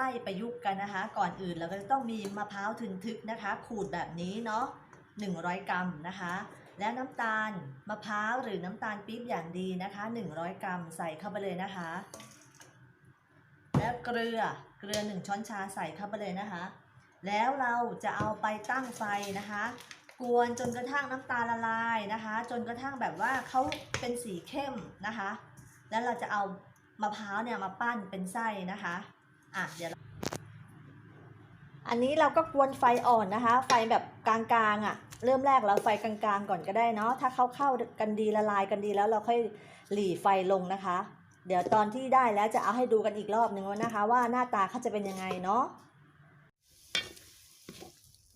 ส้ประยุกต์กันนะคะ ก่อนอื่นเราก็จะต้องมีมะพร้าวทึนทึกนะคะ ขูดแบบนี้เนาะ100 กรัมนะคะ และน้ำตาลมะพร้าวหรือน้ำตาลปี๊บอย่างดีนะคะ 100 กรัมใส่เข้าไปเลยนะคะ แล้วเกลือเกลือ 1 ช้อนชาใส่เข้าไปเลยนะคะ แล้วเราจะเอาไปตั้งไฟนะคะ กวนจนกระทั่งน้ำตาลละลายนะคะ จนกระทั่งแบบว่าเขาเป็นสีเข้มนะคะ แล้วเราจะเอามะพร้าวเนี่ยมาปั้นเป็นไส้นะคะ อะเดี๋ยวอันนี้เราก็กวนไฟอ่อนนะคะ ไฟแบบกลางๆอะ เริ่มแรกเราไฟกลางๆก่อนก็ได้เนาะถ้าเขาเข้ากันดีละลายกันดีแล้วเราค่อยหลีไฟลงนะคะ เดี๋ยวตอนที่ได้แล้วจะเอาให้ดูกันอีกรอบหนึ่งนะคะ ว่าหน้าตาเขาจะเป็นยังไงเนาะ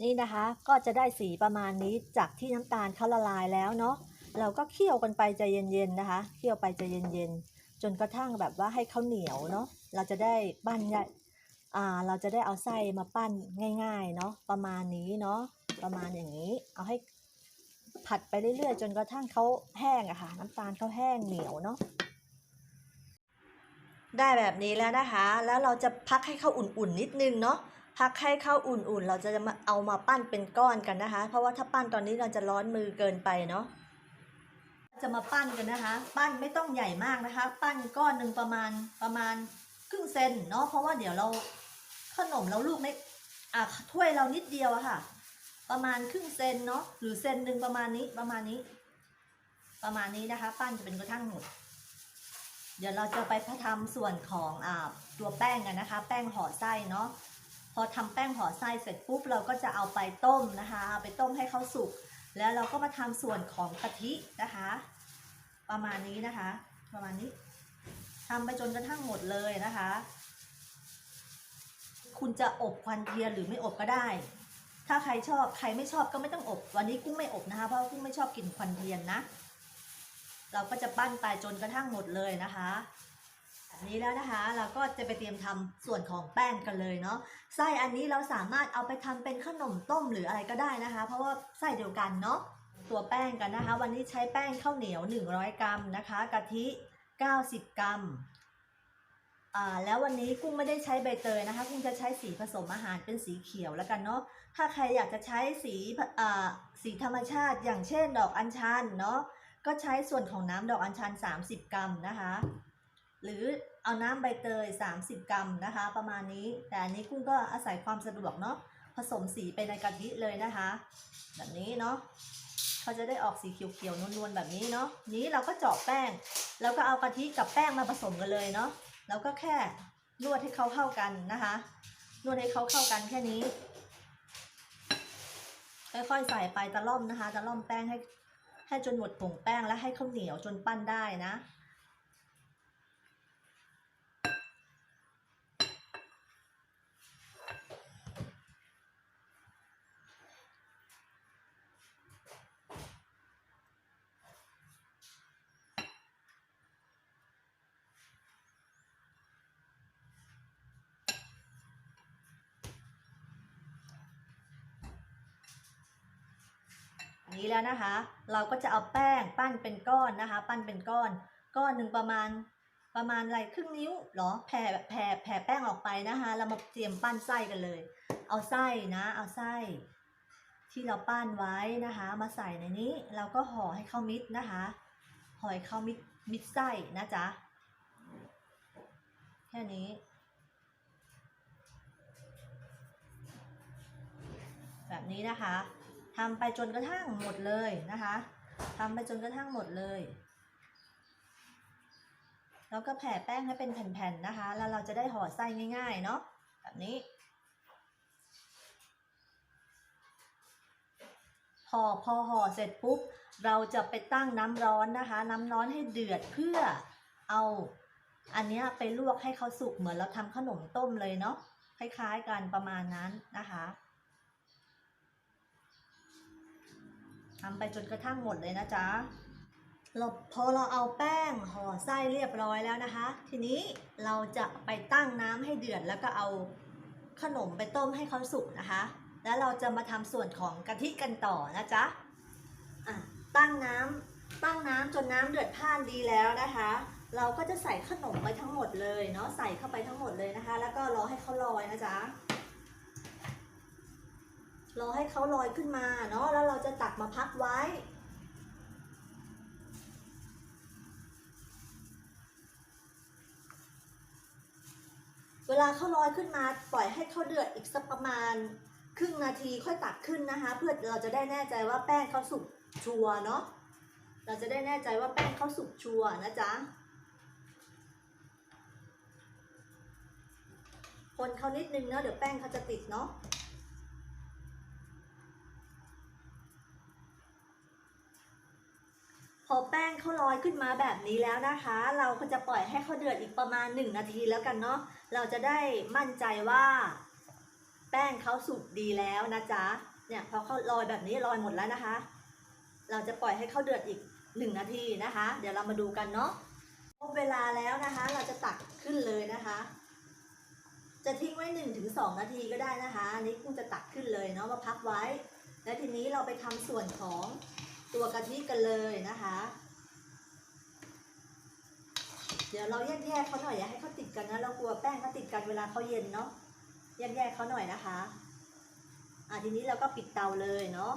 นี่นะคะก็จะได้สีประมาณนี้จากที่น้ำตาลเขาละลายแล้วเนาะเราก็เคี่ยวกันไปใจเย็นๆนะคะ เคี่ยวไปใจเย็นๆจนกระทั่งแบบว่าให้เขาเหนียวเนาะ เราจะได้ปั้นได้อ่าเราจะได้เอาไส้มาปั้นง่าย ๆ เนาะประมาณนี้เนาะประมาณอย่างนี้ เอาให้ผัดไปเรื่อยๆ จนกระทั่งเขาแห้งอะค่ะ น้ำตาลเขาแห้งเหนียวเนาะได้แบบนี้แล้วนะคะ แล้วเราจะพักให้เขาอุ่นๆนิดนึงเนาะพักให้เข้าอุ่นๆ เราจะมาเอามาปั้นเป็นก้อนกันนะคะ เพราะว่าถ้าปั้นตอนนี้เราจะร้อนมือเกินไปเนาะจะมาปั้นกันนะคะ ปั้นไม่ต้องใหญ่มากนะคะ ปั้นก้อนหนึ่งประมาณประมาณ รึ่งเซนเนาะเพราะว่าเดี๋ยวเราขนมเราลูกไม่อะถ้วยเรานิดเดียวอะค่ะ ประมาณครึ่งเซนเนาะหรือเซนหนึ่งประมาณนี้ประมาณนี้ ประมาณนี้นะคะ ปั้นจะเป็นกระทั่งหมดเดี๋ยวเราจะไปทำส่วนของอ่าตัวแป้งกันนะคะ แป้งห่อไส้เนาะพอทำแป้งห่อไส้เสร็จปุ๊บเราก็จะเอาไปต้มนะคะเอาไปต้มให้เขาสุก แล้วเราก็มาทำส่วนของกะทินะคะ ประมาณนี้นะคะ ประมาณนี้ ทำไปจนกระทั่งหมดเลยนะคะ คุณจะอบควันเทียนหรือไม่อบก็ได้ ถ้าใครชอบใครไม่ชอบก็ไม่ต้องอบ วันนี้กุ้งไม่อบนะคะ เพราะกุ้งไม่ชอบกลิ่นควันเทียนนะ เราก็จะปั้นไปจนกระทั่งหมดเลยนะคะแบบนี้แล้วนะคะเราก็จะไปเตรียมทำส่วนของแป้งกันเลยเนาะไส้อันนี้เราสามารถเอาไปทำเป็นขนมต้มหรืออะไรก็ได้นะคะ เพราะว่าไส้เดียวกันเนาะตัวแป้งกันนะคะ วันนี้ใช้แป้งข้าวเหนียว 100 กรัมนะคะกะทิ 90 กรัมอ่าแล้ววันนี้กุ้งไม่ได้ใช้ใบเตยนะคะ กุ้งจะใช้สีผสมอาหารเป็นสีเขียวแล้วกันเนาะถ้าใครอยากจะใช้สีอ่าสีธรรมชาติอย่างเช่นดอกอัญชันเนาะก็ใช้ส่วนของน้ำดอกอัญชัน 30 กรัมนะคะ หรือเอาน้ำใบเตย 30 กรัมนะคะ ประมาณนี้ แต่อันนี้กุ้งก็อาศัยความสะดวกเนาะผสมสีไปในกะทิเลยนะคะ แบบนี้เนาะ เขาจะได้ออกสีเขียวๆนวลๆแบบนี้เนาะนี้เราก็เจาะแป้ง แล้วก็เอากะทิกับแป้งมาผสมกันเลยเนาะแล้วก็แค่นวดให้เขาเข้ากันนะคะ นวดให้เขาเข้ากันแค่นี้ ค่อยๆใส่ไปตะล่อมนะคะตะล่อมแป้งให้ให้จนหมดผงแป้งและให้ข้าวเหนียวจนปั้นได้นะ นี้แล้วนะคะ เราก็จะเอาแป้งปั้นเป็นก้อนนะคะ ปั้นเป็นก้อน ก้อนหนึ่งประมาณประมาณอะไรครึ่งนิ้วเหรอแผ่แผ่แผ่แป้งออกไปนะคะ เรามาเตรียมปั้นไส้กันเลย เอาไส้นะ เอาไส้ ที่เราปั้นไว้นะคะ มาใส่ในนี้ เราก็ห่อให้เข้ามิดนะคะห่อให้เข้ามิดมิดไส้นะจ๊ะแค่นี้แบบนี้นะคะ ทำไปจนกระทั่งหมดเลยนะคะทำไปจนกระทั่งหมดเลย แล้วก็แผ่แป้งให้เป็นแผ่นๆนะคะ แล้วเราจะได้ห่อไส้ง่ายๆเนาะแบบนี้พอพอห่อเสร็จปุ๊บ เราจะไปตั้งน้ำร้อนนะคะ น้ำร้อนให้เดือดเพื่อเอาอันนี้ไปลวกให้เขาสุกเหมือนเราทำขนมต้มเลยเนาะคล้ายๆกันประมาณนั้นนะคะ ทำไปจนกระทั่งหมดเลยนะจ๊ะเราพอเราเอาแป้งห่อไส้เรียบร้อยแล้วนะคะ ทีนี้เราจะไปตั้งน้ำให้เดือดแล้วก็เอาขนมไปต้มให้เขาสุกนะคะ แล้วเราจะมาทำส่วนของกะทิกันต่อนะจ๊ะะตั้งน้ำตั้งน้ำจนน้ำเดือดพ่านดีแล้วนะคะ เราก็จะใส่ขนมไปทั้งหมดเลยเนาะใส่เข้าไปทั้งหมดเลยนะคะ แล้วก็รอให้เขาลอยนะจ๊ะ รอให้เขาลอยขึ้นมาเนาะแล้วเราจะตักมาพักไว้ เวลาเขาลอยขึ้นมาปล่อยให้เขาเดือดอีกสักประมาณครึ่งนาทีค่อยตักขึ้นนะคะ เพื่อเราจะได้แน่ใจว่าแป้งเขาสุกชัวร์เนาะเราจะได้แน่ใจว่าแป้งเขาสุกชัวร์นะจ๊ะคนเขานิดนึงเนาะเดี๋ยวแป้งเขาจะติดเนาะ อแป้งเขาลอยขึ้นมาแบบนี้แล้วนะคะ เราก็จะปล่อยให้เขาเดือดอีกประมาณ 1 นาทีแล้วกันเนาะเราจะได้มั่นใจว่า แป้งเขาสุกดีแล้วนะจ๊ะเนี่ยพอเขาลอยแบบนี้ลอยหมดแล้วนะคะ เราจะปล่อยให้เขาเดือดอีก 1 นาทีนะคะ เดี๋ยวเรามาดูกันเนาะครบเวลาแล้วนะคะ เราจะตักขึ้นเลยนะคะ จะทิ้งไว้ 1-2ถึงนาทีก็ได้นะคะอันนี้กุ้งจะตักขึ้นเลยเนาะมาพักไว้ แล้วทีนี้เราไปทำส่วนของ ตัวกะทิกันเลยนะคะ เดี๋ยวเราแยกๆเขาหน่อยอย่าให้เขาติดกันนะเรากลัวแป้งเขาติดกันเวลาเขาเย็นเนาะแยกๆเขาหน่อยนะคะอะทีนี้เราก็ปิดเตาเลยเนาะ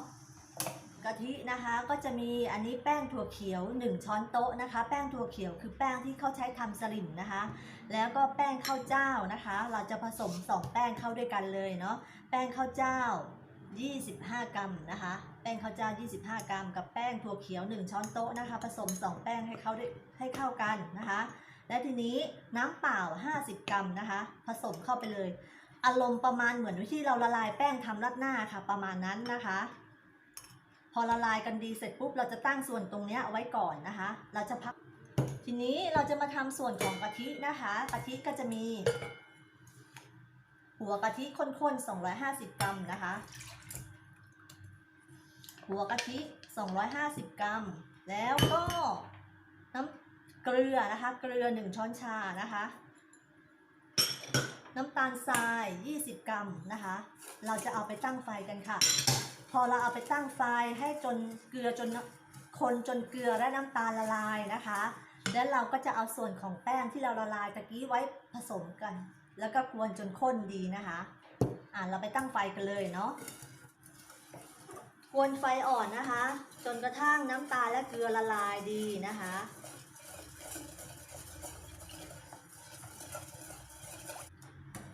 กะทินะคะก็จะมีอันนี้แป้งถั่วเขียว 1 ช้อนโต๊ะนะคะ แป้งถั่วเขียวคือแป้งที่เขาใช้ทำสลิมนะคะ แล้วก็แป้งข้าวเจ้านะคะ เราจะผสม 2 แป้งเข้าด้วยกันเลยเนาะแป้งข้าวเจ้า 25 กรัมนะคะ แป้งข้าวเจ้า 25 กรัม กับแป้งถั่วเขียว 1 ช้อนโต๊ะนะคะ ผสม 2 แป้งให้เข้าด้ให้เข้ากันนะคะ และทีนี้น้ำเปล่า 50 กรัมนะคะ ผสมเข้าไปเลย อารมณ์ประมาณเหมือนที่เราละลายแป้งทำรัดหน้าค่ะ ประมาณนั้นนะคะ พอละลายกันดีเสร็จปุ๊บเราจะตั้งส่วนตรงเนี้ยเอาไว้ก่อนนะคะ เราจะพักทีนี้เราจะมาทำส่วนของกะทินะคะ กะทิก็จะมี หัวกะทิข้นๆ 250 กรัมนะคะ หัวกะทิ 250 กรัม แล้วก็น้ำเกลือนะคะ เกลือ 1 ช้อนชานะคะ น้ำตาลทราย 20 กรัมนะคะ เราจะเอาไปตั้งไฟกันค่ะ พอเราเอาไปตั้งไฟให้จนเกลือจนคนจนเกลือและน้ำตาลละลายนะคะ แล้วเราก็จะเอาส่วนของแป้งที่เราละลายตะกี้ไว้ผสมกัน แล้วก็กวนจนข้นดีนะคะ อ่าเราไปตั้งไฟกันเลยเนาะกวนไฟอ่อนนะคะ จนกระทั่งน้ำตาลและเกลือละลายดีนะคะ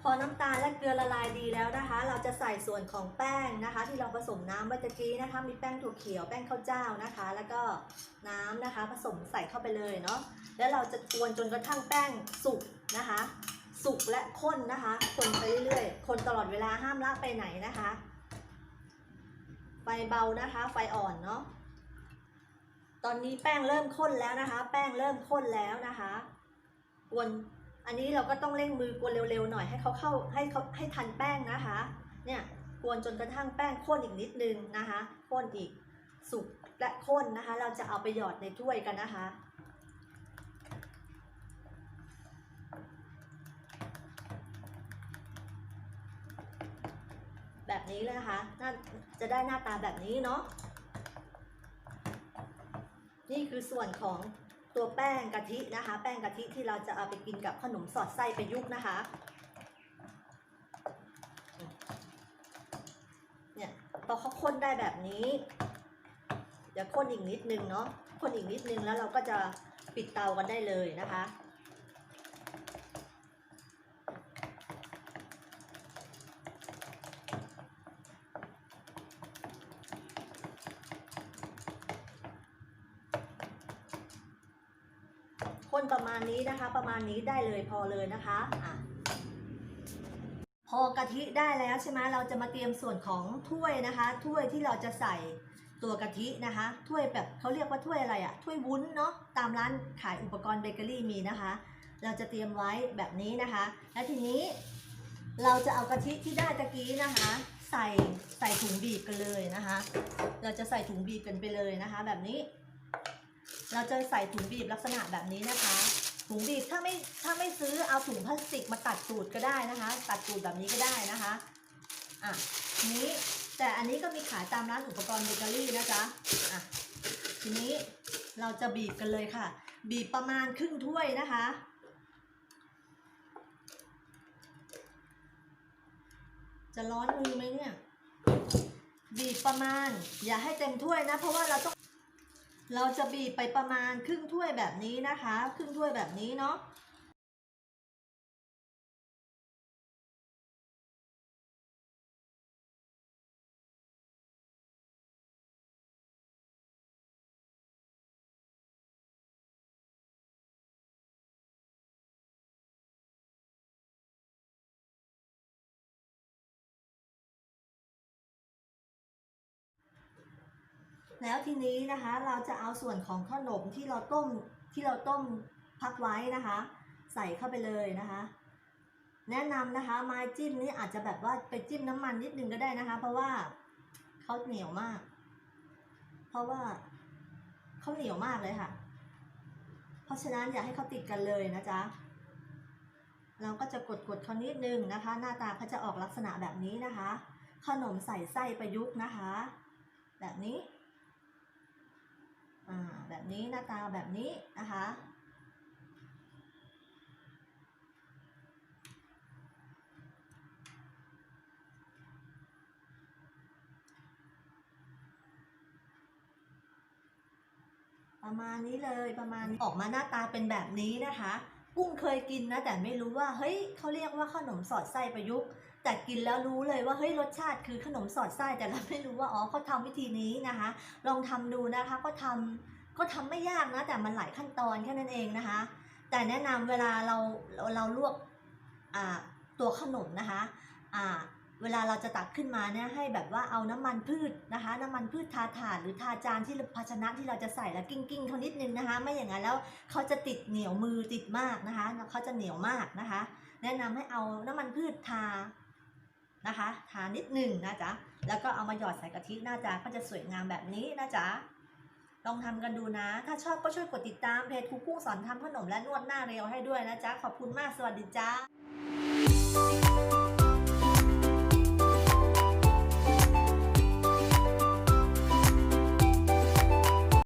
พอน้ำตาลและเกลือละลายดีแล้วนะคะ เราจะใส่ส่วนของแป้งนะคะ ที่เราผสมน้ำไว้ตะกี้นะคะ มีแป้งถั่วเขียวแป้งข้าวเจ้านะคะ แล้วก็น้ำนะคะ ผสมใส่เข้าไปเลยเนาะแล้วเราจะกวนจนกระทั่งแป้งสุกนะคะ สุกและข้นนะคะ คนไปเรื่อยๆ คนตลอดเวลาห้ามละไปไหนนะคะ ไฟเบานะคะ ไฟอ่อนเนาะ ตอนนี้แป้งเริ่มข้นแล้วนะคะ แป้งเริ่มข้นแล้วนะคะกวนอันนี้เราก็ต้องเร่งมือกวนเร็วๆหน่อยให้เขาเข้าให้เขาให้ทันแป้งนะคะ เนี่ยกวนจนกระทั่งแป้งข้นอีกนิดนึงนะคะข้นอีกสุกและข้นนะคะ เราจะเอาไปหยอดในถ้วยกันนะคะ แบบนี้เลยนะคะน่าจะได้หน้าตาแบบนี้เนาะ นี่คือส่วนของตัวแป้งกะทินะคะ แป้งกะทิที่เราจะเอาไปกินกับขนมสอดไส้ประยุกต์นะคะ เนี่ยพอเขาข้นได้แบบนี้ เดี๋ยวข้นอีกนิดนึงเนาะ ข้นอีกนิดนึงแล้วเราก็จะปิดเตากันได้เลยนะคะ คนประมาณนี้นะคะ ประ มาณนี้ได้เลยพอเลยนะคะอะพอกะทิได้แล้วใช่ไหมเราจะมาเตรียมส่วนของถ้วยนะคะ ถ้วยที่เราจะใส่ตัวกะทินะคะ ถ้วยแบบเขาเรียกว่าถ้วยอะไรอะถ้วยวุ้นเนาะตามร้านขายอุปกรณ์เบเกอรี่มีนะคะ เราจะเตรียมไว้แบบนี้นะคะ และทีนี้เราจะเอากะทิที่ได้ตะกี้นะคะ ใส่ใส่ถุงบีบกันเลยนะคะ เราจะใส่ถุงบีบกันไปเลยนะคะ แบบนี้ เราจะใส่ถุงบีบลักษณะแบบนี้นะคะ ถุงบีบถ้าไม่ถ้าไม่ซื้อเอาถุงพลาสติกมาตัดตูดก็ได้นะคะ ตัดตูดแบบนี้ก็ได้นะคะอะนี้แต่อันนี้ก็มีขายตามร้านอุปกรณ์เบเกอรี่นะจ๊ะอะทีนี้เราจะบีบกันเลยค่ะ บีบประมาณครึ่งถ้วยนะคะ จะร้อนมือไหมเนี่ย บีบประมาณ อย่าให้เต็มถ้วยนะ เพราะว่าเราต้อง เราจะบีบไปประมาณครึ่งถ้วยแบบนี้นะคะ ครึ่งถ้วยแบบนี้เนาะ แล้วทีนี้นะคะเราจะเอาส่วนของขนมที่เราต้มที่เราต้มพักไว้นะคะ ใส่เข้าไปเลยนะคะ แนะนำนะคะไม้จิ้มนี้อาจจะแบบว่าไปจิ้มน้ำมันนิดนึงก็ได้นะคะ เพราะว่าเขาเหนียวมาก เพราะว่าเขาเหนียวมากเลยค่ะ เพราะฉะนั้นอย่าให้เขาติดกันเลยนะจ๊ะเราก็จะกดกดๆเขานิดนึงนะคะ หน้าตาเขาจะออกลักษณะแบบนี้นะคะ ขนมใส่ไส้ประยุกต์นะคะ แบบนี้ แบบนี้หน้าตาแบบนี้นะคะ ประมาณนี้เลยประมาณออกมาหน้าตาเป็นแบบนี้นะคะ กุ้งเคยกินนะแต่ไม่รู้ว่าเฮ้ยเขาเรียกว่าขนมสอดไส้ประยุกต์ แต่กินแล้วรู้เลยว่าเฮ้ยรสชาติคือขนมสอดไส้แต่เราไม่รู้ว่าอ๋อเขาทำวิธีนี้นะคะ ลองทำดูนะคะก็ทำก็ทำไม่ยากนะแต่มันหลายขั้นตอนแค่นั้นเองนะคะ แต่แนะนำเวลาเราเราเราลวกตัวขนมนะคะอ่าเวลาเราจะตักขึ้นมาเนี่ยให้แบบว่าเอาน้ำมันพืชนะคะ น้ำมันพืชทาถาดหรือทาจานที่ภาชนะที่เราจะใส่แล้วกิ้งกิ้งๆเขานิดนึงนะคะ ไม่อย่างนั้นแล้วเขาจะติดเหนียวมือติดมากนะคะเขาจะเหนียวมากนะคะ แนะนำให้เอาน้ำมันพืชทา นะคะทานิดหนึ่งนะจ๊ะแล้วก็เอามาหยอดใส่กะทิหน้าจ๊ะก็จะสวยงามแบบนี้นะจ๊ะลองทำกันดูนะ ถ้าชอบก็ช่วยกดติดตามเพจคุกกุ้งสอนทำขนมและนวดหน้าเรียวให้ด้วยนะจ๊ะขอบคุณมากสวัสดีจ้า